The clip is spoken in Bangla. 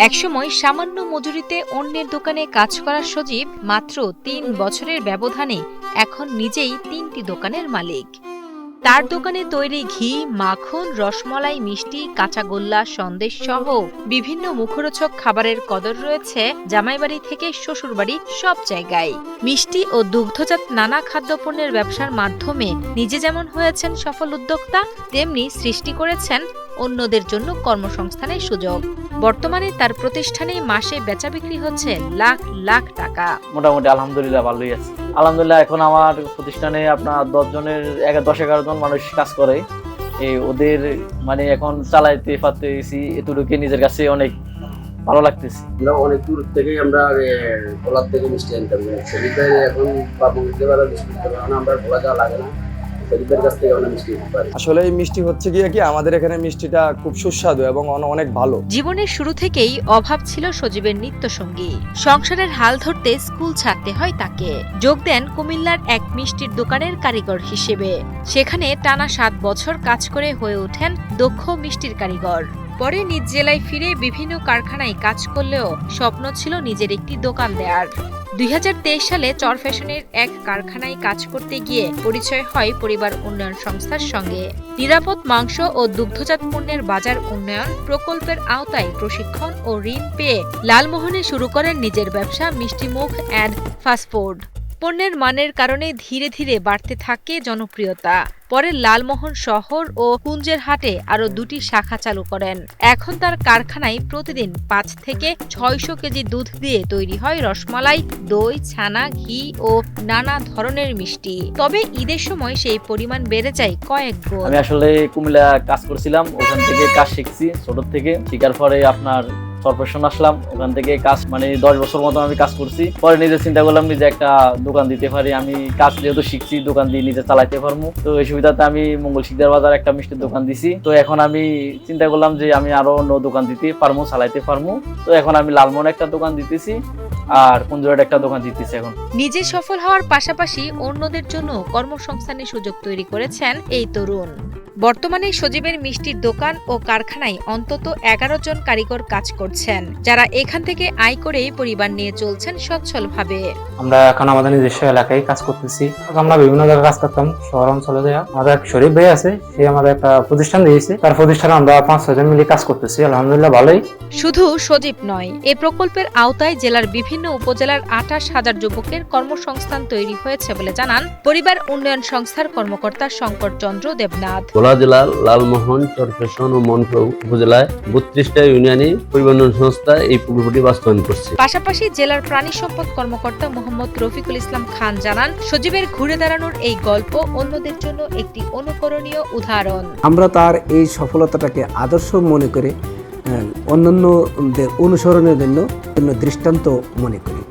একসময় সামান্য মজুরিতে অন্যের দোকানে কাজ করার সজীব মাত্র তিন বছরের ব্যবধানে এখন নিজেই তিনটি দোকানের মালিক। তার দোকানে তৈরি ঘি, মাখন, রসমলাই, মিষ্টি কাঁচাগোল্লা সন্দেশ সহ বিভিন্ন মুখরোচক খাবারের কদর রয়েছে জামাইবাড়ি থেকে শ্বশুরবাড়ি সব জায়গায়। মিষ্টি ও দুগ্ধজাত নানা খাদ্যপণ্যের ব্যবসার মাধ্যমে নিজে যেমন হয়েছেন সফল উদ্যোক্তা, তেমনি সৃষ্টি করেছেন অন্যদের জন্য কর্মসংস্থানের সুযোগ। বর্তমানে তার প্রতিষ্ঠানে মাসে বেচা বিক্রি হচ্ছে লাখ লাখ টাকা। মোটামুটি আলহামদুলিল্লাহ ভালোই আছে। আলহামদুলিল্লাহ, এখন আমার প্রতিষ্ঠানে আপনার দশ জনের, এগারো, দশ, এগারো জন মানুষ কাজ করে। এই ওদের মানে এখন চালাইতে পারতেছি এতটুকু নিজের কাছে অনেক ভালো লাগতেছে। অনেক দূর থেকে আমরা ভোলার থেকে মিষ্টি আনতাম। এখন আমরা ভোলা যাওয়া লাগে না। শরীফের কাছ থেকে আমরা মিষ্টি পারি। আসলে এই মিষ্টি হচ্ছে গিয়ে কি আমাদের এখানে মিষ্টিটা খুব সুস্বাদু এবং অনেক ভালো। জীবনের শুরু থেকেই অভাব ছিল সজীবের নিত্যসঙ্গী। সংসারের হাল ধরতে স্কুল ছাড়তে হয় তাকে। যোগ দেন কুমিল্লার এক মিষ্টির দোকানের কারিগর হিসেবে। সেখানে টানা সাত বছর কাজ করে হয়ে ওঠেন দক্ষ মিষ্টির কারিগর। পরে নিজ জেলায় ফিরে বিভিন্ন কারখানায় কাজ করলেও স্বপ্ন ছিল নিজের একটি দোকান দেওয়ার দুই হাজার তেইশ সালে চর ফ্যাশনের এক কারখানায় কাজ করতে গিয়ে পরিচয় হয় পরিবার উন্নয়ন সংস্থার সঙ্গে। নিরাপদ মাংস ও দুগ্ধজাত পণ্যের বাজার উন্নয়ন প্রকল্পের আওতায় প্রশিক্ষণ ও ঋণ পেয়ে লালমোহনে শুরু করেন নিজের ব্যবসা মিষ্টিমুখ অ্যান্ড ফাস্টফুড। পণ্যের মানের কারণে ধীরে ধীরে বাড়তে থাকে জনপ্রিয়তা। পরে লালমোহন শহর ও কুঞ্জের হাটে আরও দুটি শাখা চালু করেন। এখন তার কারখানায় প্রতিদিন পাঁচ থেকে ছয়শো কেজি দুধ দিয়ে তৈরি হয় রসমালাই, দই, ছানা, ঘি ও নানা ধরনের মিষ্টি। তবে ঈদের সময় সেই পরিমাণ বেড়ে যায় কয়েক গুণ আমি আসলে কুমিল্লা কাজ করছিলাম, ওখান থেকে কাজ শিখছি, ছোট থেকে। শিখার পরে আপনার কর্পোরেশন আসলাম, ওখান থেকে কাজ মানে দশ বছর মতো আমি কাজ করছি। পরে নিজে চিন্তা করলাম নিজে একটা দোকান দিতে পারি, আমি কাজ যেহেতু শিখছি, দোকান দিয়ে নিজে চালাইতে পারব। তো এই সুবিধাতে আমি মঙ্গল শিকদার বাজার একটা মিষ্টির দোকান দিছি। তো এখন আমি চিন্তা করলাম যে আমি আরও অন্য দোকান দিতে পারব, চালাইতে পারব। তো এখন আমি লালমোহন একটা দোকান দিতেছি আর কুঞ্জরাট একটা দোকান দিতেছি এখন। নিজে সফল হওয়ার পাশাপাশি অন্যদের জন্য কর্মসংস্থানের সুযোগ তৈরি করেছেন এই তরুণ। বর্তমানে সজীবের মিষ্টির দোকান ও কারখানায় অন্তত এগারো জন কারিগর কাজ করছেন যারা এখান থেকে আয় করেই পরিবার নিয়ে চলছেন সচ্ছলভাবে। আমরা এখন আমাদের নিজস্ব এলাকায় কাজ করতেছি। আমরা বিভিন্ন জায়গায় কাজ করতাম শহর অঞ্চলে যায় আমাদের এক শরীফ ভাই আছে সে আমাদের একটা প্রতিষ্ঠান দিয়েছে। তার প্রতিষ্ঠানে আমরা পাঁচ ছজন মিলে কাজ করতেছি আলহামদুলিল্লাহ ভালোই। শুধু সজীব নয় এ প্রকল্পের আওতায় জেলার বিভিন্ন উপজেলার আঠাশ হাজার যুবকের কর্মসংস্থান তৈরি হয়েছে বলে জানান পরিবার উন্নয়ন সংস্থার কর্মকর্তা শঙ্কর চন্দ্র দেবনাথ। ভোলা জেলার লালমোহন চরফেশন ও মনপুর উপজেলায় বত্রিশটা ইউনিয়নে পরিবহন সংস্থা এই প্রকল্পটি বাস্তবায়ন করছে। পাশাপাশি জেলার প্রাণী সম্পদ কর্মকর্তা মোহাম্মদ রফিকুল ইসলাম খান জানান সজীবের ঘুরে দাঁড়ানোর এই গল্প অন্যদের জন্য একটি অনুকরণীয় উদাহরণ। আমরা তার এই সফলতাটাকে আদর্শ মনে করে আহ, অন্যান্যদের অনুসরণের জন্য জন্য দৃষ্টান্ত মনে করি।